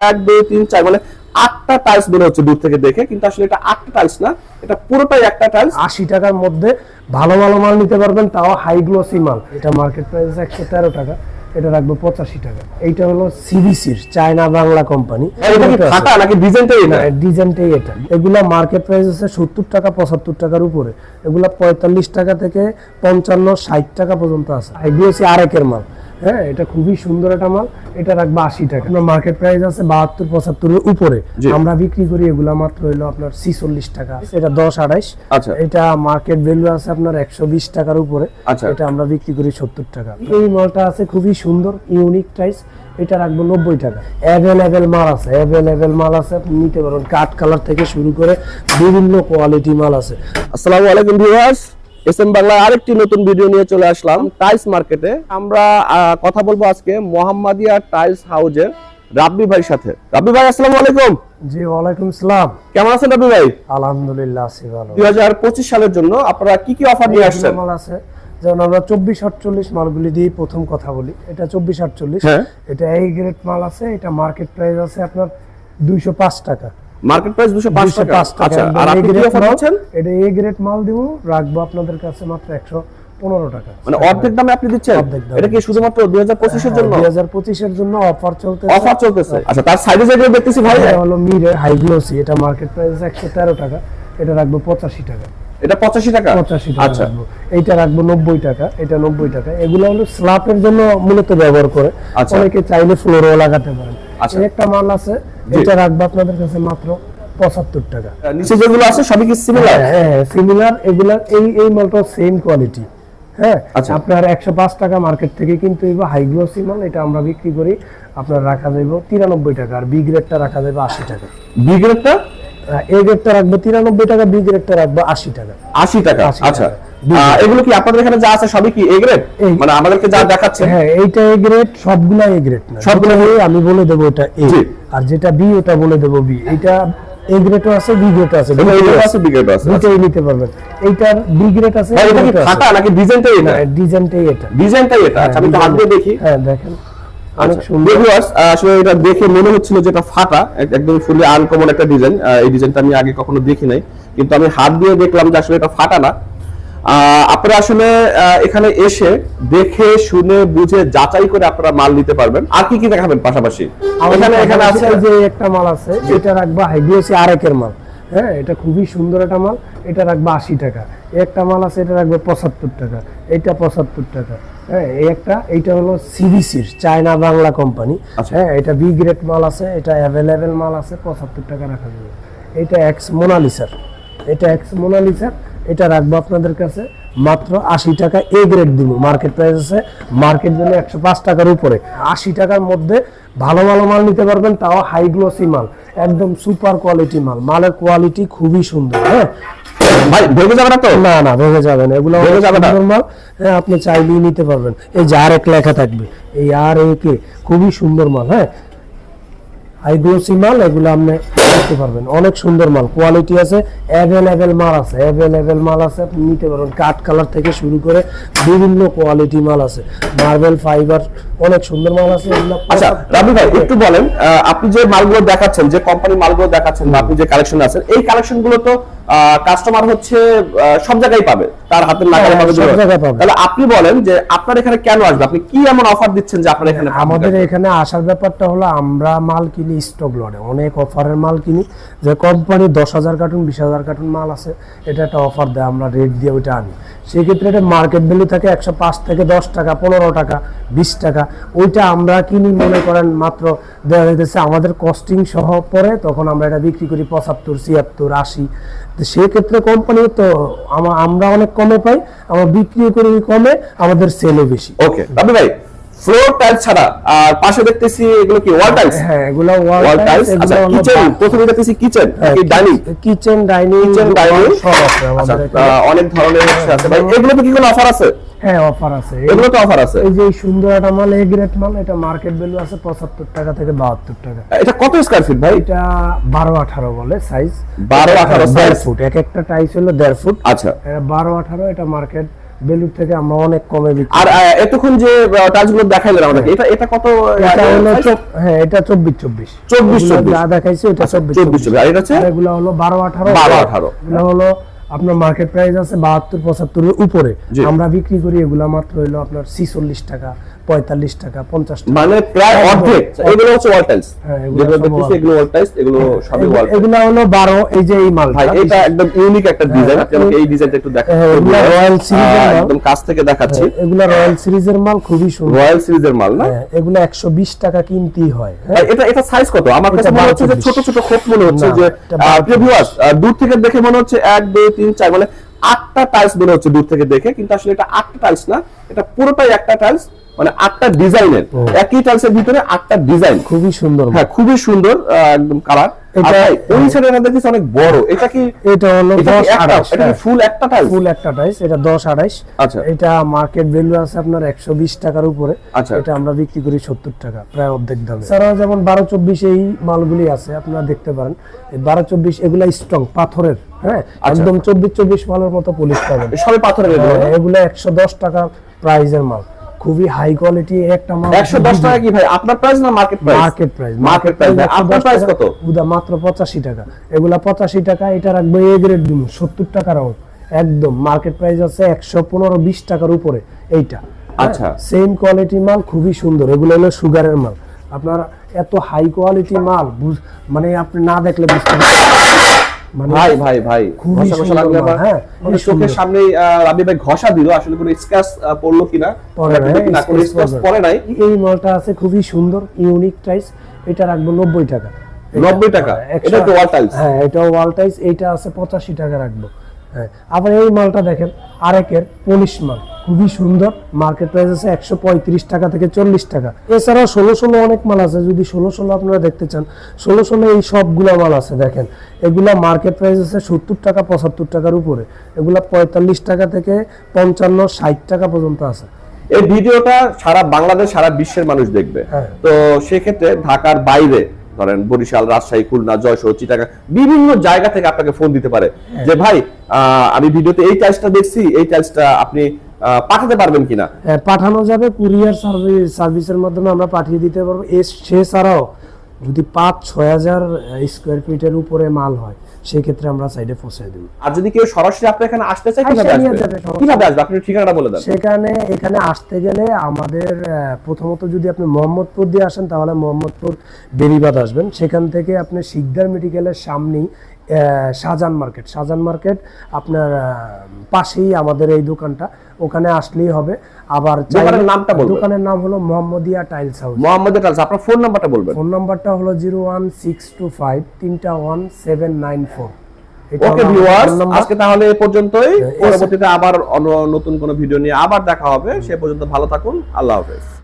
এক দুই তিন চার মানে আটটা টাইলস মনে হচ্ছে দূর থেকে দেখে কিন্তু আসলে এটা আটটা টাইলস না এটা পুরোটাই একটা টাইলস আশি টাকার মধ্যে ভালো ভালো মাল নিতে পারবেন তাও হাই গ্লোসি মাল। এটা মার্কেট প্রাইস একশো তেরো টাকা এটা রাখব পঁচাশি টাকা। এইটা হলো সিবিসির চায়না বাংলা কোম্পানি নাকি ডিজাইনটাই না? ডিজাইনটাই এটা। এগুলা মার্কেট প্রাইস আছে সত্তর টাকা পঁচাত্তর টাকার উপরে। এগুলা পঁয়তাল্লিশ টাকা থেকে পঞ্চান্ন ষাট টাকা পর্যন্ত আছে। হচ্ছে আরেকের মাল। হ্যাঁ এটা খুবই সুন্দর একটা মাল। এটা রাখব আশি টাকা। আপনার মার্কেট প্রাইস আছে বাহাত্তর পঁচাত্তরের উপরে। আমরা বিক্রি করি এগুলা মাত্র হইল আপনার ছিচল্লিশ টাকা। এটা দশ আড়াইশ। আচ্ছা। এটা মার্কেট ভ্যালু আছে আপনার একশো বিশ টাকার উপরে। আচ্ছা। এটা আমরা বিক্রি করি সত্তর টাকা। এই মালটা আছে খুবই সুন্দর ইউনিক টাইস এটা রাখব নব্বই টাকা। অ্যাভেলেবেল মাল আছে। অ্যাভেলেবেল মাল আছে আপনি নিতে পারবেন। কাঠ কালার থেকে শুরু করে বিভিন্ন কোয়ালিটি মাল আছে। আসসালামু আলাইকুম ভিউয়ার্স এসএম বাংলায় আরেকটি নতুন ভিডিও নিয়ে চলে আসলাম টাইলস মার্কেটে। আমরা কথা বলব আজকে মোহাম্মদিয়া টাইলস হাউজের রাব্বি ভাইয়ের সাথে। রাব্বি ভাই আসসালামু আলাইকুম। জি ওয়ালাইকুম সালাম। কেমন আছেন রাব্বি ভাই? আলহামদুলিল্লাহ আছি ভালো। দুই হাজার পঁচিশ সালের জন্য আপনারা কি কি অফার নিয়ে আসছেন? মাল আছে যেমন আমরা চব্বিশ আটচল্লিশ মালগুলি দিয়ে প্রথম কথা বলি। এটা চব্বিশ আটচল্লিশ। হ্যাঁ। এটা এই গ্রেড মাল আছে এটা মার্কেট প্রাইস আছে আপনার দুইশো পাঁচ টাকা। মার্কেট প্রাইস দুশো পাঁচ দুইশো টাকা। আচ্ছা আর আপনি কি অফার করছেন পাচ্ছেন? এটা এ গ্রেড মাল দিব রাখব আপনাদের কাছে মাত্র একশো পনেরো টাকা। মানে অর্ধেক দামে আপনি দিচ্ছেন। এটা কি শুধুমাত্র দুই হাজার পঁচিশের জন্য? দুই এর পঁচিশের জন্য অফার চলতে অফার চলতেছে। আচ্ছা তার সাইডে সাইডে দেখতেছি ভাই। হলো মিরে হাই গ্লোসি এটা মার্কেট প্রাইস একশো তেরো টাকা এটা রাখব পঁচাশি টাকা। এটা পঁচাশি টাকা? পঁচাশি আচ্ছা। এইটা রাখব নব্বই টাকা এটা নব্বই টাকা। এগুলো হলো স্ল্যাপের জন্য মূলত ব্যবহার করে। আচ্ছা। অনেকে চাইলে ফ্লোরও লাগাতে পারেন। আচ্ছা। একটা মাল আছে এটা রাখব আপনাদের কাছে মাত্র পঁচাত্তর টাকা। নিচে যেগুলো আছে সবই কি সিমিলার হ্যাঁ সিমিলার এগুলা এই এই মালটা সেম কোয়ালিটি হ্যাঁ আচ্ছা। আপনার একশো পাঁচ টাকা মার্কেট থেকে কিন্তু এবার হাই গ্লোসি মাল এটা আমরা বিক্রি করি। আপনার রাখা যাইব তিরানব্বই টাকা আর বি গ্রেডটা রাখা যাবে আশি টাকা। বি গ্রেডটা এ গ্রেডটা রাখব তিরানব্বই টাকা বি গ্রেডটা রাখব আশি টাকা। আশি টাকা? আচ্ছা। এগুলো কি আপনাদের এখানে যা আছে সবই কি এ গ্রেড? মানে আমাদেরকে যা দেখাচ্ছে? হ্যাঁ এইটা এ গ্রেড সবগুলা এ গ্রেড না। সবগুলো আমি বলে দেবো এটা এ। আর যেটা বি ওটা বলে দেবো বি। এটা এ গ্রেডও আছে বি গ্রেডও আছে। A আছে, B grade আছে। দুইটাই নিতে পারবেন। এইটার বি গ্রেড আছে এটা কি। ফাটা নাকি ডিজাইনটাই এটা? হ্যাঁ, ডিজাইনটাই এটা। ডিজাইনটাই এটা। আচ্ছা আমি একটু হাত দিয়ে দেখি। হ্যাঁ দেখেন। অনেক আচ্ছা, সুন্দর। Viewers, আহ, আসলে এটা দেখে মনে হচ্ছিল যে এটা ফাটা একদম ফুলি আনকমন একটা ডিজাইন এই ডিজাইনটা আমি আগে কখনো দেখি নাই। কিন্তু আমি হাত দিয়ে দেখলাম যে আসলে এটা ফাটা না। আহ, আপনারা আসলে এখানে এসে দেখে শুনে বুঝে যাচাই করে আপনারা মাল নিতে পারবেন। আর কি কি দেখাবেন পাশাপাশি? এখানে এখানে আছে যে একটা মাল আছে এটা রাখবা আরেকের মাল। হ্যাঁ এটা খুবই সুন্দর একটা মাল। এটা রাখবা আশি টাকা। একটা মাল আছে এটা রাখবে পঁচাত্তর টাকা। এটা পঁচাত্তর টাকা। হ্যাঁ এই একটা এইটা হলো সিবিসির চায়না বাংলা কোম্পানি আচ্ছা। হ্যাঁ এটা বি গ্রেড মাল আছে এটা অ্যাভেলেবেল মাল আছে পঁচাত্তর টাকা রাখা যাবে। এটা এক্স মোনালিসার এটা এক্স মোনালিসার এটা রাখব আপনাদের কাছে মাত্র আশি টাকা এ গ্রেড দিব। মার্কেট প্রাইস আছে মার্কেট ভ্যালু একশো পাঁচ টাকার উপরে। আশি টাকার মধ্যে ভালো ভালো মাল নিতে পারবেন তাও হাই গ্লোসি মাল একদম সুপার কোয়ালিটি মাল। মালের কোয়ালিটি খুবই সুন্দর হ্যাঁ? ভাই ভেঙে যাবে না তো? না না ভেঙে যাবে না। এগুলো ভেঙে যাবে না? নরমাল মাল হ্যাঁ আপনি চাইলেই নিতে পারবেন। এই যে আর এক লেখা থাকবে এই আর একে খুবই সুন্দর মাল হ্যাঁ? হাইগ্লোসি মাল এগুলো আপনি নিতে পারবেন। অনেক সুন্দর মাল কোয়ালিটি আছে অ্যাভেলেবেল মাল আছে অ্যাভেলেবেল মাল আছে আপনি নিতে পারবেন। কাঠ কালার থেকে শুরু করে বিভিন্ন কোয়ালিটি মাল আছে। মার্বেল ফাইবার অনেক সুন্দর মাল আছে আচ্ছা রাবি ভাই একটু বলেন আপনি যে মালগুলো দেখাচ্ছেন যে কোম্পানি মালগুলো দেখাচ্ছেন বা আপনি যে কালেকশন আছেন এই কালেকশনগুলো তো কাস্টমার হচ্ছে সব জায়গায় পাবে। তার নাগালে হ্যাঁ, জায়গায় পাবে। তাহলে আপনি বলেন যে আপনার এখানে কেন আসবে? আপনি কি এমন অফার দিচ্ছেন যে আপনার এখানে আমাদের এখানে আসার ব্যাপারটা হলো আমরা মাল কিনি স্টক লটে অনেক অফারের মাল কিনি, যে কোম্পানি দশ হাজার কার্টুন, বিশ হাজার কার্টুন মাল আছে, এটা একটা অফার দেয়, আমরা রেট দিয়ে ওইটা আনি। সেক্ষেত্রে এটা মার্কেট ভ্যালু থাকে একশো পাঁচ থেকে দশ টাকা, পনেরো টাকা, বিশ টাকা। ওইটা আমরা কিনি মনে করেন মাত্র দেওয়া যাইতেছে আমাদের কস্টিং সহ পরে তখন আমরা এটা বিক্রি করি পঁচাত্তর, ছিয়াত্তর, আশি। তো সেক্ষেত্রে কোম্পানি তো আমরা অনেক কমে পাই, আমরা বিক্রি করি কমে, আমাদের সেলও বেশি। ওকে ভাই ফ্লোর টাইলস ছাড়া আর পাশে দেখতেছি এগুলো কি ওয়াল টাইলস হ্যাঁ এগুলো ওয়াল টাইলস আচ্ছা কিচেন প্রথমে দেখতেছি কিচেন কি dining kitchen dining kitchen dining সব আছে আচ্ছা আমাদের অনেক ধরনের হচ্ছে আছে ভাই। এগুলোতে কি কোনো অফার আছে? হ্যাঁ অফার আছে। এগুলো তো অফার আছে? এই যে সুন্দর একটা মাল এ গ্রেড মাল এটা মার্কেট ভ্যালু আছে পঁচাত্তর টাকা থেকে বাহাত্তর টাকা। এটা কত স্কয়ার ফিট ভাই? এটা বারো আঠারো বলে সাইজ 12 18 দেড় size। ফুট এক একটা টাইস হলো দেড় ফুট। আচ্ছা। বারো আঠারো এটা মার্কেট বেলুর থেকে আমরা অনেক কমে বিক্রি আর এতক্ষণ যে টাচগুলো দেখাইলেন আমাদেরকে এটা এটা কত এটা হলো হ্যাঁ এটা চব্বিশ চব্বিশ। 24, 24 যা দেখাইছে এটা চব্বিশ চব্বিশ চব্বিশ। আর এটা হচ্ছে? এগুলো হলো বারো আঠারো। 12, 18 এগুলো হলো আপনার মার্কেট প্রাইস আছে বাহাত্তর পঁচাত্তরের উপরে। আমরা বিক্রি করি এগুলা মাত্র হলো আপনার ছিচল্লিশ টাকা পঁয়তাল্লিশ টাকা পঞ্চাশ টাকা। মানে প্রায় অর্ধেক। এগুলো হচ্ছে ওয়াল টাইলস হ্যাঁ, এগুলো। এগুলো ওয়াল টাইলস এগুলো সবই ওয়াল এগুলো- হলো বারো এই যে এই মাল ভাই এটা একদম ইউনিক একটা ডিজাইন আপনি আমাকে এই ডিজাইনটা একটু দেখান। হ্যাঁ, রয়্যাল সিরিজের একদম কাছ থেকে দেখাচ্ছি। এগুলা রয়্যাল সিরিজের মাল খুবই সুন্দর। রয়্যাল সিরিজের মাল না? হ্যাঁ, এগুলো একশো বিশ টাকা কিনতেই হয় হ্যাঁ। এটা এটা সাইজ কত? আমার কাছে মনে হচ্ছে যে ছোট ছোট খোপ মনে হচ্ছে যে এটা আহ, 12, প্রিয় দূর থেকে দেখে মনে হচ্ছে এক দুই তিন চার মানে আটটা টাইলস মনে হচ্ছে দূর থেকে দেখে কিন্তু আসলে এটা আটটা টাইলস না এটা পুরোটাই একটা টাইলস মানে আটটা ডিজাইনের। একই টাইলসের ভিতরে আটটা ডিজাইন খুবই সুন্দর। হ্যাঁ খুবই সুন্দর একদম কালার এটা- ওই সাইডে এটা দেখতেছি অনেক বড়। এটা কি এটা হলো এটা দশ কি একটা আড়াইশ। এটা ফুল একটা টাইলস ফুল একটা টাইস এটা আচ্ছা। এটা মার্কেট ভ্যালু আছে আপনার একশো বিশ টাকার উপরে। আচ্ছা। এটা আমরা বিক্রি করি সত্তর টাকা প্রায় অর্ধেক দামে। এছাড়াও যেমন বারো চব্বিশ এই মালগুলি আছে আপনারা দেখতে পারেন। এই বারো চব্বিশ এগুলা স্ট্রং পাথরের। হ্যাঁ আচ্ছা। একদম চব্বিশ চব্বিশ মালের মতো পুলিশ পাবেন। সবই পাথরের এগুলো একশো দশ টাকা প্রাইজের মাল। খুবই হাই কোয়ালিটি একটা মাল। একশো দশ টাকা কি ভাই? আপনার প্রাইস না market price market price market price আপনার প্রাইস কত? উদা মাত্র পঁচাশি টাকা। এগুলা পঁচাশি টাকা এটা রাখব এ গ্রেড টাকার আউট একদম মার্কেট প্রাইস আছে একশো পনেরো বিশ টাকার উপরে এইটা। আচ্ছা। সেম কোয়ালিটি মাল খুবই সুন্দর। এগুলো হলো সুগারের মাল। আপনার এত হাই কোয়ালিটি মাল বুঝ- মানে আপনি না দেখলে বুঝতে পারবেন। ভাই ভাই ভাই ঘষা হ্যাঁ, সুন্দর। চোখের সামনে রাবি ভাই ঘষা দিল আসলে কোনো স্ক্র্যাচ পড়ল কিনা পরে নাই, না কোনো স্ক্র্যাচ পড়ে নাই এই মালটা আছে খুবই সুন্দর ইউনিক প্রাইস এটা রাখব নব্বই টাকা নব্বই টাকা? হ্যাঁ, এটা তো ওয়াল tiles? হ্যাঁ এটা ওয়াল টাইলস এটা আছে পঁচাশি টাকা রাখব হ্যাঁ আবার এই মালটা দেখেন আরেকের পলিশ মাল খুবই সুন্দর মার্কেট প্রাইস আছে একশো পঁয়ত্রিশ টাকা থেকে চল্লিশ টাকা। এছাড়াও ষোলো ষোলো অনেক মাল আছে যদি ষোলো ষোলো আপনারা দেখতে চান ষোলো ষোলো এই সবগুলা মাল আছে দেখেন। এগুলা মার্কেট প্রাইস আছে সত্তর টাকা পঁচাত্তর টাকার উপরে। এগুলা পঁয়তাল্লিশ টাকা থেকে পঞ্চান্ন ষাট টাকা পর্যন্ত আছে। এই ভিডিওটা সারা বাংলাদেশ সারা বিশ্বের মানুষ দেখবে। হ্যাঁ। তো সেক্ষেত্রে ঢাকার বাইরে ধরেন বরিশাল রাজশাহী খুলনা জয়সহ চিটাগাং বিভিন্ন জায়গা থেকে আপনাকে ফোন দিতে পারে। হ্যাঁ। যে ভাই আমি ভিডিওতে এই টাইলসটা দেখছি এই টাইলসটা আপনি পাঠাতে পারবেন কিনা? হ্যাঁ, পাঠানো যাবে। কুরিয়ার সার্ভিস সার্ভিসের মাধ্যমে আমরা পাঠিয়ে দিতে পারব। এ সেছাড়াও যদি পাঁচ ছয় হাজার স্কোয়ার ফিটের উপরে মাল হয় সেক্ষেত্রে আমরা সাইডে পৌঁছে দেব। আর যদি কেউ সরাসরি আপনি এখানে আসতে চায় কীভাবে আসে আসবে? কীভাবে আসবে? আপনি ঠিকানাটা বলে দেন। সেখানে এখানে আসতে গেলে আমাদের প্রথমত যদি আপনি মোহাম্মদপুর দিয়ে আসেন তাহলে মোহাম্মদপুর বেরিবাদ আসবেন। সেখান থেকে আপনি শিকদার মেডিকেলের সামনেই শাহজাহান মার্কেট। শাহজাহান মার্কেট আপনার পাশেই আমাদের এই দোকানটা। ওখানে আসলেই হবে। আবার দোকানের নামটা বলবেন। দোকানের নাম হলো Mohammadia tiles house. Mohammad tiles আপনার ফোন নাম্বারটা বলবেন। ফোন নাম্বারটা হলো zero one six two five তিনটা one seven nine four. Okay viewers আজকে তাহলে এ পর্যন্তই। পরবর্তীতে আবার নতুন কোনো ভিডিও নিয়ে আবার দেখা হবে। সে পর্যন্ত ভালো থাকুন। আল্লাহ হাফেজ।